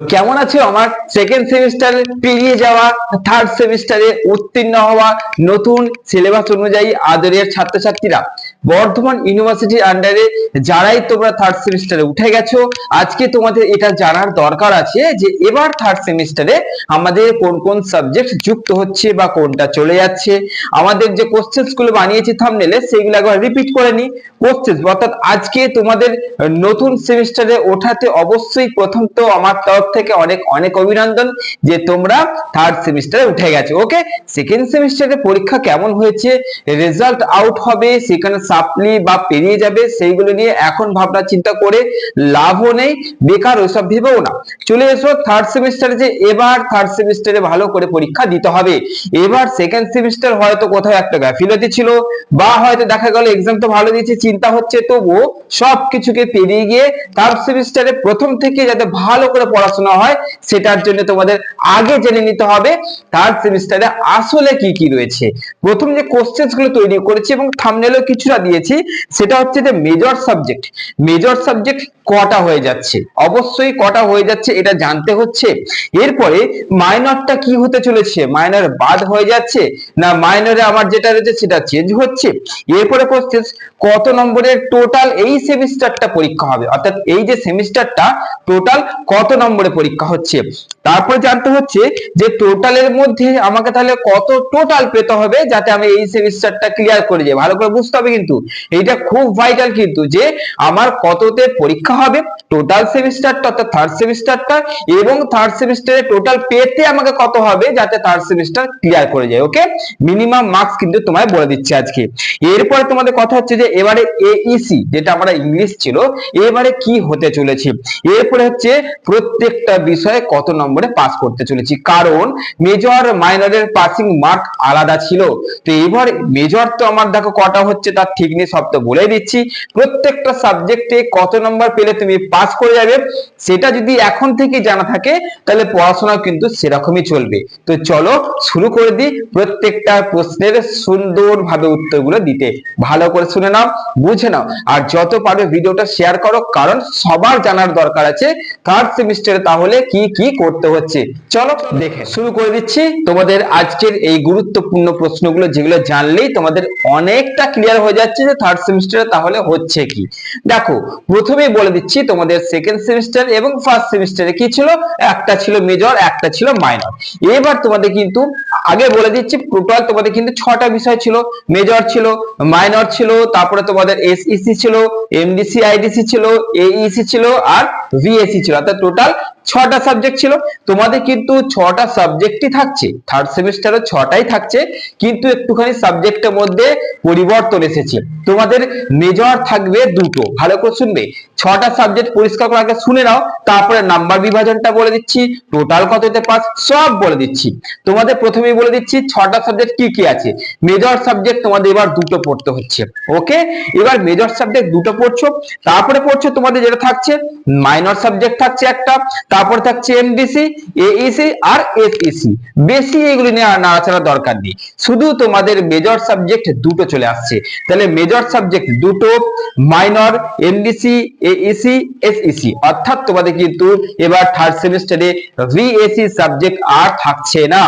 কেমন আছে? আমার সেকেন্ড সেমিস্টারে পেরিয়ে যাওয়া থার্ড সেমিস্টারে উত্তীর্ণ হওয়া নতুন সিলেবাস অনুযায়ী আদরের ছাত্রছাত্রীরা। বর্ধমান ইউনিভার্সিটির আন্ডারে যারাই তোমরা থার্ড সেমিস্টারে উঠে গেছো, আজকে তোমাদের এটা জানার দরকার আছে যে এবার থার্ড সেমিস্টারে আমাদের কোন কোন সাবজেক্ট যুক্ত হচ্ছে বা কোনটা চলে যাচ্ছে। আমাদের যে কোশ্চেন্সগুলো বানিয়েছি থামনেলে সেগুলো একবার রিপিট করে নি। কোশ্চেন্স অর্থাৎ আজকে তোমাদের নতুন সেমিস্টারে ওঠাতে অবশ্যই প্রথম তো আমার তরফ থেকে অনেক অনেক অভিনন্দন যে তোমরা থার্ড সেমিস্টারে উঠে গেছো ওকে সেকেন্ড সেমিস্টারে পরীক্ষা কেমন হয়েছে? রেজাল্ট আউট হবে, সেখানে সাপ্লি বা পেরিয়ে যাবে, সেইগুলো নিয়ে এখন ভাবনা চিন্তা করে লাভও নেই, বেকার ওইসব ভেবেও না। চলে এসো থার্ড সেমিস্টারে যে এবার থার্ড সেমিস্টারে ভালো করে পরীক্ষা দিতে হবে। এবার সেকেন্ড সেমিস্টার হয়তো কোথাও একটা গাফিলতি ছিল, বা হয়তো দেখা গেল এক্সাম তো ভালো দিয়েছে, চিন্তা হচ্ছে, তবুও সব কিছুকে পেরিয়ে গিয়ে থার্ড সেমিস্টারে প্রথম থেকে যাতে ভালো করে পড়াশোনা হয়, সেটার জন্য তোমাদের আগে জেনে নিতে হবে থার্ড সেমিস্টারে আসলে কি কি রয়েছে। প্রথম যে কোশ্চেন্সগুলো তৈরি করেছি এবং থামনেলও কিছুটা দিয়েছি, সেটা হচ্ছে যে মেজর সাবজেক্ট মেজর সাবজেক্ট কটা হয়ে যাচ্ছে? অবশ্যই কটা হয়ে যাচ্ছে, এটা জানতে হচ্ছে। এরপরে মাইনরটা কি হতে চলেছে? মাইনর বাদ হয়ে যাচ্ছে না মাইনরে আমার যেটা রয়েছে সেটা চেঞ্জ হচ্ছে? এরপরে কোশ্চেন কত নম্বরের টোটাল এই সেমিস্টারটা পরীক্ষা হবে? অর্থাৎ এই যে সেমিস্টারটা টোটাল কত নম্বরে পরীক্ষা হচ্ছে? তারপরে জানতে হচ্ছে যে টোটালের মধ্যে আমাকে তাহলে কত টোটাল পেতে হবে, যাতে আমি এই সেমিস্টারটা ক্লিয়ার করে যাই ভালো করে বুঝতে হবে কিন্তু। এইটা খুব ভাইটাল কিন্তু যে আমার কততে পরীক্ষা হবে টোটাল সেমিস্টারটা অর্থাৎ থার্ড সেমিস্টারটা এবং থার্ড সেমিস্টারে টোটাল পেতে আমাকে কত হবে যাতে থার্ড সেমিস্টার ক্লিয়ার করে যায় ওকে মিনিমাম মার্কস কিন্তু তোমায় বলে দিচ্ছে আজকে। এরপরে তোমাদের কথা হচ্ছে যে এবারে এইসি যেটা আমরা ইংলিশ ছিল, এবারে কি হতে চলেছে? এরপরে হচ্ছে প্রত্যেকটা বিষয়ে কত নম্বরে পাস করতে চলেছি? কারণ মেজর মাইনরের পাসিং মার্ক আলাদা ছিল। তো এবার মেজর তো আমার দেখো কটা হচ্ছে, তার ঠিক নেই, সব তো বলে দিচ্ছি। প্রত্যেকটা সাবজেক্টে কত নম্বর পেলে তুমি পাস করে যাবে, সেটা যদি এখন থেকে জানা থাকে, তাহলে পড়াশোনা কিন্তু সেরকমই চলবে। তো চলো শুরু করে দিই প্রত্যেকটা প্রশ্নের সুন্দরভাবে উত্তরগুলো দিতে। ভালো করে শুনে নাও, বুঝে নাও, আর যত পারবে ভিডিওটা শেয়ার করো, কারণ সবার জানার দরকার আছে থার্ড সেমিস্টারে তাহলে কি কি করতে হচ্ছে। চলো দেখে শুরু করে দিচ্ছি। তোমাদের আজকের এই গুরুত্বপূর্ণ প্রশ্নগুলো যেগুলো জানলেই তোমাদের অনেকটা ক্লিয়ার হয়ে যাচ্ছে যে থার্ড সেমিস্টারে তাহলে হচ্ছে কি? দেখো, প্রথমেই বলে দিচ্ছি তোমাদের সেকেন্ড সেমিস্টার এবং ফার্স্ট সেমিস্টারে কি ছিল? একটা ছিল মেজর একটা ছিল মাইনর এবার তোমাদের কিন্তু, আগে বলে দিচ্ছি টোটাল তোমাদের কিন্তু ছটা বিষয় ছিল। মেজর ছিল মাইনর ছিল, তারপরে তোমাদের এসইসি ছিল এমডিসি আইডিসি ছিল এইসি ছিল, আর ভিএসি ছিল। অর্থাৎ টোটাল ছটা সাবজেক্ট ছিল। তোমাদের কিন্তু ছটা সাবজেক্টই থাকছে। থার্ড সেমিস্টারে ছটাই থাকছে, কিন্তু একটুখানি সাবজেক্টের মধ্যে পরিবর্তন এসেছে। তোমাদের মেজর থাকবে দুটো। ভালো করে শুনবে। ছটা সাবজেক্ট পরিষ্কার করে আগে শুনে নাও, তারপরে নাম্বার বিভাজনটা বলে দিচ্ছি টোটাল কততে পাস সব বলে দিচ্ছি। তোমাদের প্রথমেই বলে দিচ্ছি, ছটা সাবজেক্ট কি কি আছে? মেজর সাবজেক্ট তোমাদের এবার দুটো পড়তে হচ্ছে। ওকে এবার মেজর সাবজেক্ট দুটো পড়ছো, তারপরে পড়ছো তোমাদের যেটা থাকছে মাইনর সাবজেক্ট থাকছে একটা তারপর থাকছে এমডিসি এইসি আর এসইসি বেশি এগুলি নিয়ে নাড়াচাড়া দরকার নেই। শুধু তোমাদের মেজর সাবজেক্ট দুটো চলে আসছে। তাহলে মেজর সাবজেক্ট দুটো মাইনর এমডিসি এইসি এসইসি অর্থাৎ তোমাদের কিন্তু এবার থার্ড সেমিস্টারে ভিএসি সাবজেক্ট আর থাকছে না।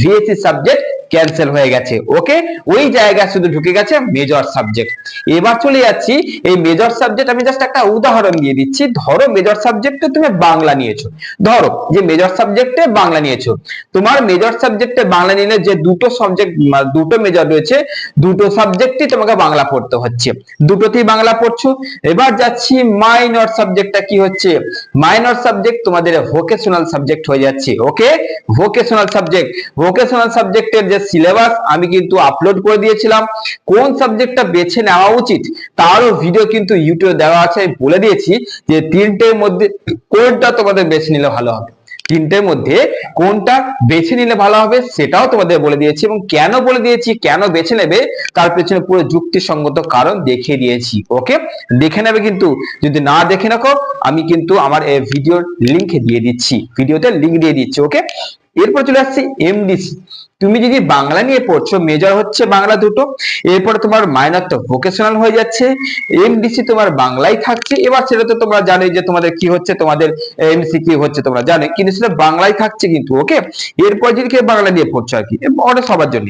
ভিএসি সাবজেক্ট ক্যান্সেল হয়ে গেছে। ওকে ওই জায়গায় শুধু ঢুকে গেছে মেজর সাবজেক্ট এবার চলে যাচ্ছি, এই মেজর সাবজেক্ট আমি জাস্ট একটা উদাহরণ দিয়ে দিচ্ছি। ধরো মেজর সাবজেক্টে তুমি বাংলা নিয়েছো। ধরো যে মেজর সাবজেক্টে বাংলা নিয়েছো। তোমার মেজর সাবজেক্টে বাংলা নিলে যে দুটো সাবজেক্ট দুটো মেজর রয়েছে, দুটো সাবজেক্টই তোমাকে বাংলা পড়তে হচ্ছে। দুটোতেই বাংলা পড়ছো। এবার যাচ্ছি মাইনর সাবজেক্টটা কি হচ্ছে? মাইনর সাবজেক্ট তোমাদের ভোকেশনাল সাবজেক্ট হয়ে যাচ্ছে। ওকে ভোকেশনাল সাবজেক্ট ভোকেশনাল সাবজেক্টের যে সিলেবাস আমি কিন্তু আপলোড করে দিয়েছিলাম। কোন সাবজেক্টটা বেছে নেওয়া উচিত? তারও ভিডিও কিন্তু ইউটিউবে দেওয়া আছে। আমি বলে দিয়েছি যে তিনটের মধ্যে কোনটা তোমাদের বেছে নিলে ভালো হবে। তিনটের মধ্যে কোনটা বেছে নিলে ভালো হবে সেটাও তোমাদের বলে দিয়েছি এবং কেন বলে দিয়েছি, কেন বেছে নেবে, তার পেছনে পুরো যুক্তিসঙ্গত কারণ দেখিয়ে দিয়েছি। ওকে দেখে নেবে কিন্তু। যদি না দেখে রাখো, আমি কিন্তু আমার ভিডিওর লিংক দিয়ে দিচ্ছি। ভিডিওতে লিংক দিয়ে দিচ্ছি। ওকে এরপর চলে আসছে এমডিসি তুমি যদি বাংলা নিয়ে পড়ছো মেজর হচ্ছে বাংলা দুটো, এরপরে তোমার মাইনর তো ভোকেশনাল হয়ে যাচ্ছে এমডিসি তোমার বাংলাই থাকছে, এবার সেটা তো তোমরা জানোই যে তোমাদের কি হচ্ছে, তোমাদের এমসি কি হচ্ছে তোমরা জানো কিন্তু সেটা বাংলায় থাকছে কিন্তু ওকে এরপর যদি কেউ বাংলা নিয়ে পড়ছো আর কি ওটা সবার জন্য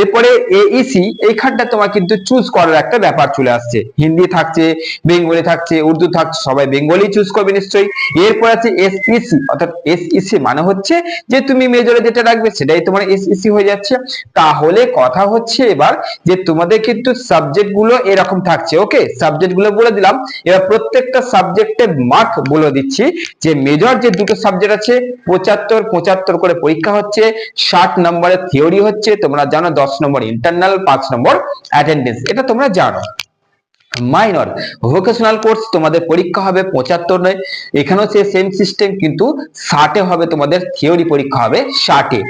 এরপরে এইসি এইখানটা তোমার কিন্তু চুজ করার একটা ব্যাপার চলে আসছে। হিন্দি থাকছে, বেঙ্গলি থাকছে, উর্দু থাকছে, সবাই বেঙ্গলি চুজ করবে নিশ্চয়ই। এরপর আছে এসইসি অর্থাৎ এসইসি মানে হচ্ছে যে তুমি মেজরে যেটা রাখবে সেটাই তোমার এসইসি হয়ে যাচ্ছে। তাহলে কথা হচ্ছে এবার যে তোমাদের কিন্তু সাবজেক্টগুলো এরকম থাকছে ওকে সাবজেক্টগুলো বলে দিলাম। এবার প্রত্যেকটা সাবজেক্টের মার্ক বলে দিচ্ছি। যে মেজর যে দুটো সাবজেক্ট আছে, পঁচাত্তর পঁচাত্তর করে পরীক্ষা হচ্ছে, ষাট নম্বরের থিওরি হচ্ছে, তোমরা জানো দশ নম্বর ইন্টারনাল পাঁচ নম্বর অ্যাটেন্ডেন্স এটা তোমরা জানো। মাইনর ভোকেশনাল কোর্স তোমাদের পরীক্ষা হবে পঁচাত্তর নয়। এখানেও সে সেম সিস্টেম কিন্তু ষাটে হবে তোমাদের থিওরি পরীক্ষা হবে ষাটে।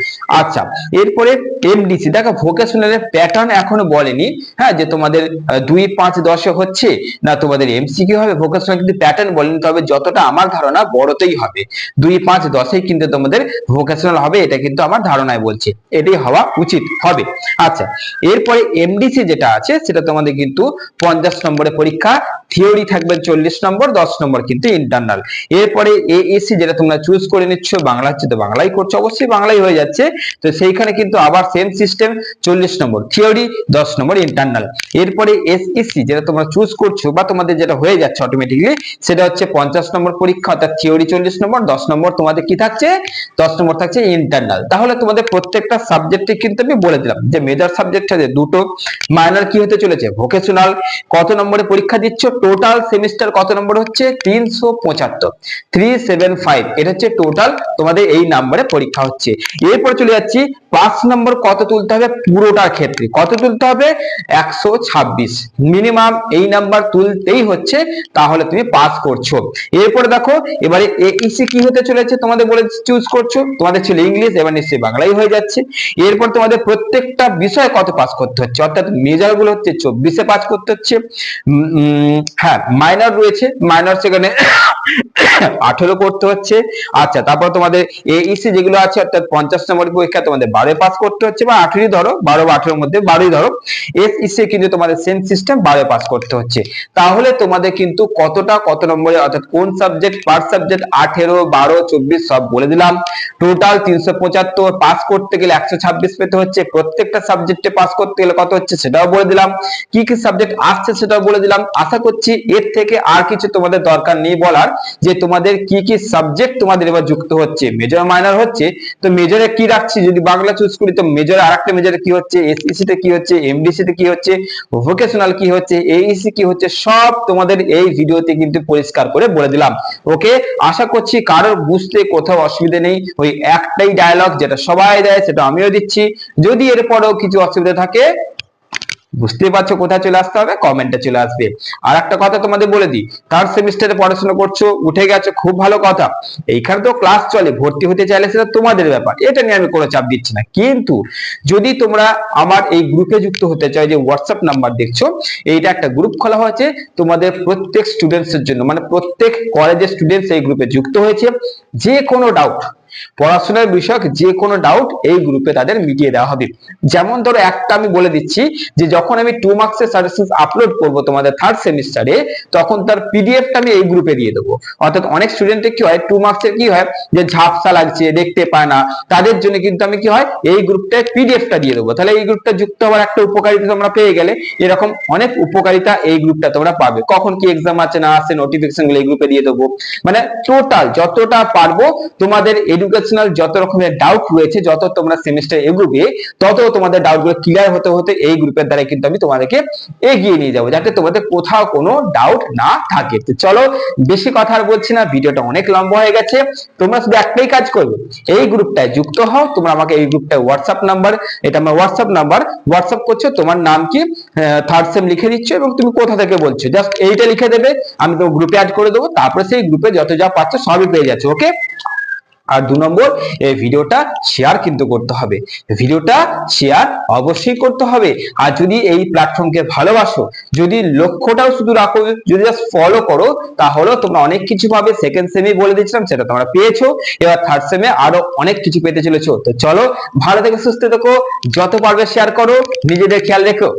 আচ্ছা এরপরে এমডিসি দেখো ভোকেশনালের প্যাটার্ন এখনও বলেনি। হ্যাঁ যে তোমাদের দুই পাঁচ দশে হচ্ছে না তোমাদের এমসিকিউ হবে ভোকেশনাল কিন্তু প্যাটার্ন বলেনি, তবে যতটা আমার ধারণা বড়তেই হবে। দুই পাঁচ দশেই কিন্তু তোমাদের ভোকেশনাল হবে, এটা কিন্তু আমার ধারণায় বলছে। এটাই হওয়া উচিত, হবে। আচ্ছা এরপরে এমডিসি যেটা আছে, সেটা তোমাদের কিন্তু পঞ্চাশ নম্বরের পরীক্ষা থিওরি থাকবে চল্লিশ নম্বর, দশ নম্বর কিন্তু ইন্টারনাল এরপরে এএসি যেটা তোমরা চুজ করে নিচ্ছ, বাংলা হচ্ছে তো বাংলাই করছ, অবশ্যই বাংলাই হয়ে যাচ্ছে। তো সেইখানে কিন্তু আবার সেম সিস্টেম চল্লিশ নম্বর থিওরি দশ নম্বর ইন্টারনাল এরপরে এসইসি যেটা তোমরা চুজ করছ বা তোমাদের যেটা হয়ে যাচ্ছে অটোমেটিকলি সেটা হচ্ছে পঞ্চাশ নম্বর পরীক্ষা, অর্থাৎ থিওরি চল্লিশ নম্বর, দশ নম্বর তোমাদের কি থাকছে? দশ নম্বর থাকছে ইন্টারনাল তাহলে তোমাদের প্রত্যেকটা সাবজেক্টে কিন্তু আমি বলে দিলাম যে মেজর সাবজেক্ট আছে দুটো মাইনর কি হতে চলেছে? ভোকেশনাল কত নম্বরে পরীক্ষা দিচ্ছ? টোটাল সেমিস্টার কত নম্বর হচ্ছে? তিনশো পঁচাত্তর। থ্রি সেভেন ফাইভ এটা হচ্ছে টোটাল তোমাদের এই নাম্বারে পরীক্ষা হচ্ছে। এরপর চলে যাচ্ছি, পাঁচ নম্বর কত তুলতে হবে? পুরোটার ক্ষেত্রে। কত তুলতে হবে? একশো ছাব্বিশ। মিনিমাম এই নাম্বার তুলতেই হচ্ছে, তাহলে তুমি পাস করছ। এরপরে দেখো, এবারে এইসি কি হতে চলেছে তোমাদের বলে চুজ করছ? তোমাদের ছিল ইংলিশ এবার নিশ্চয়ই বাংলাই হয়ে যাচ্ছে। এরপর তোমাদের প্রত্যেকটা বিষয় কত পাস করতে হচ্ছে? অর্থাৎ মেজরগুলো হচ্ছে চব্বিশে পাস করতে হচ্ছে। হ্যাঁ মাইনর রয়েছে মাইনর সেখানে আঠেরো করতে হচ্ছে। আচ্ছা তারপর তোমাদের এইসি যেগুলো আছে, অর্থাৎ পঞ্চাশ নম্বর পরীক্ষা তোমাদের বারো পাস করতে হচ্ছে বা আঠেরোই ধরো, বারো বা আঠেরোর মধ্যে বারোই ধরো। এসইসি কিন্তু তোমাদের সেম সিস্টেম বারো পাস করতে হচ্ছে। তাহলে তোমাদের কিন্তু কতটা, কত নম্বরে, অর্থাৎ কোন সাবজেক্ট পার সাবজেক্ট আঠেরো, বারো, চব্বিশ, সব বলে দিলাম। টোটাল তিনশো পঁচাত্তর পাস করতে গেলে একশো ছাব্বিশ পেতে হচ্ছে। প্রত্যেকটা সাবজেক্টে পাস করতে গেলে কত হচ্ছে সেটাও বলে দিলাম। কি কি সাবজেক্ট আসছে সেটাও বলে দিলাম, আশা করছি এর থেকে আর কিছু তোমাদের দরকার নেই বলার, যে তোমাদের কি কি সাবজেক্ট তোমাদের এবার যুক্ত হচ্ছে। মেজর মাইনর হচ্ছে, তো মেজরে কি রাখছি? যদি বাংলা চুজ করি, তো মেজর আরেকটা মেজরে কি হচ্ছে? এসইসি তে কি হচ্ছে? এমডিসি তে কি হচ্ছে? ভোকেশনাল কি হচ্ছে? এইসি কি হচ্ছে? সব তোমাদের এই ভিডিওতে কিন্তু পরিষ্কার করে বলে দিলাম। ওকে? আশা করছি কারোর বুঝতে কোথাও অসুবিধা নেই। ওই একটাই ডায়লগ যেটা সবাই দেয়, সেটা আমিও দিচ্ছি। যদি এরপরেও কিছু অসুবিধা থাকে বুঝতে পারছ কোথায় চলে আসতে হবে? কমেন্টে চলে আসবে। আর একটা কথা তোমাদের বলে দিই থার্ড সেমিস্টারে পড়াশোনা করছ, উঠে গেছো, খুব ভালো কথা। এইখানে তো ক্লাস চলে, ভর্তি হতে চাইলে সেটা তোমাদের ব্যাপার, এটা নিয়ে আমি কোনো চাপ দিচ্ছি না। কিন্তু যদি তোমরা আমার এই গ্রুপে যুক্ত হতে চাও যে হোয়াটসঅ্যাপ নাম্বার দেখছ, এইটা একটা গ্রুপ খোলা হয়েছে, তোমাদের প্রত্যেক স্টুডেন্টসের জন্য মানে প্রত্যেক কলেজের স্টুডেন্টস এই গ্রুপে যুক্ত হয়েছে। যে কোনো ডাউট পড়াশোনার বিষয়ক যে কোনো ডাউট এই গ্রুপে তাদের মিটিয়ে দেওয়া হবে। যেমন ধরো একটা আমি বলে দিচ্ছি যে যখন আমি টু মার্কসের সাজেশন আপলোড করব তোমাদের থার্ড সেমিস্টারে তখন তার পিডিএফটা আমি এই গ্রুপে দিয়ে দেবো। অর্থাৎ অনেক স্টুডেন্টের কি হয় টু মার্কসের কি হয়, যে ঝাপসা লাগছে, দেখতে পায় না। তাদের জন্য কিন্তু আমি কি হয়, এই গ্রুপটায় পিডিএফটা দিয়ে দেবো। তাহলে এই গ্রুপটা যুক্ত হওয়ার একটা উপকারিতা তোমরা পেয়ে গেলে, এরকম অনেক উপকারিতা এই গ্রুপটা তোমরা পাবে। কখন কি এক্সাম আছে না আছে নোটিফিকেশনগুলো এই গ্রুপে দিয়ে দেবো। মানে টোটাল যতটা পারব, তোমাদের এডুকেশনাল যত রকমের ডাউট রয়েছে, যত তোমরা সেমিস্টার এগোবে, তত তোমাদের ডাউটগুলো ক্লিয়ার হতে হতে এই গ্রুপের দ্বারা কিন্তু আমি তোমাদেরকে এগিয়ে নিয়ে যাব, যাতে তোমাদের কোথাও কোনো ডাউট না থাকে। তো চলো, বেশি কথা আর বলছি না, ভিডিওটা অনেক লম্বা হয়ে গেছে। তোমরা শুধু একটাই কাজ করবে, এই গ্রুপটায় যুক্ত হও, তোমরা আমাকে এই গ্রুপটায় হোয়াটসঅ্যাপ নাম্বার এটা আমার হোয়াটসঅ্যাপ নাম্বার হোয়াটসঅ্যাপ করছ, তোমার নাম কি থার্ড সেম লিখে দিচ্ছ এবং তুমি কোথা থেকে বলছো জাস্ট এইটা লিখে দেবে, আমি তোমার গ্রুপে অ্যাড করে দেবো, তারপরে সেই গ্রুপে যত যা পাচ্ছ সবই পেয়ে যাচ্ছে ওকে আর দু নম্বর, এই ভিডিওটা শেয়ার কিন্তু করতে হবে। ভিডিওটা শেয়ার অবশ্যই করতে হবে। আর যদি এই প্ল্যাটফর্মকে ভালোবাসো, যদি লক্ষ্যটাও শুধু রাখো, যদি ফলো করো, তাহলেও তোমরা অনেক কিছু পাবে। সেকেন্ড সেমে বলে দিচ্ছিলাম সেটা তোমরা পেয়েছ। এবার থার্ড সেমে আরও অনেক কিছু পেতে চলেছো। তো চলো, ভালো থেকে সুস্থ থেকো, যত পারবে শেয়ার করো, নিজেদের খেয়াল রেখো।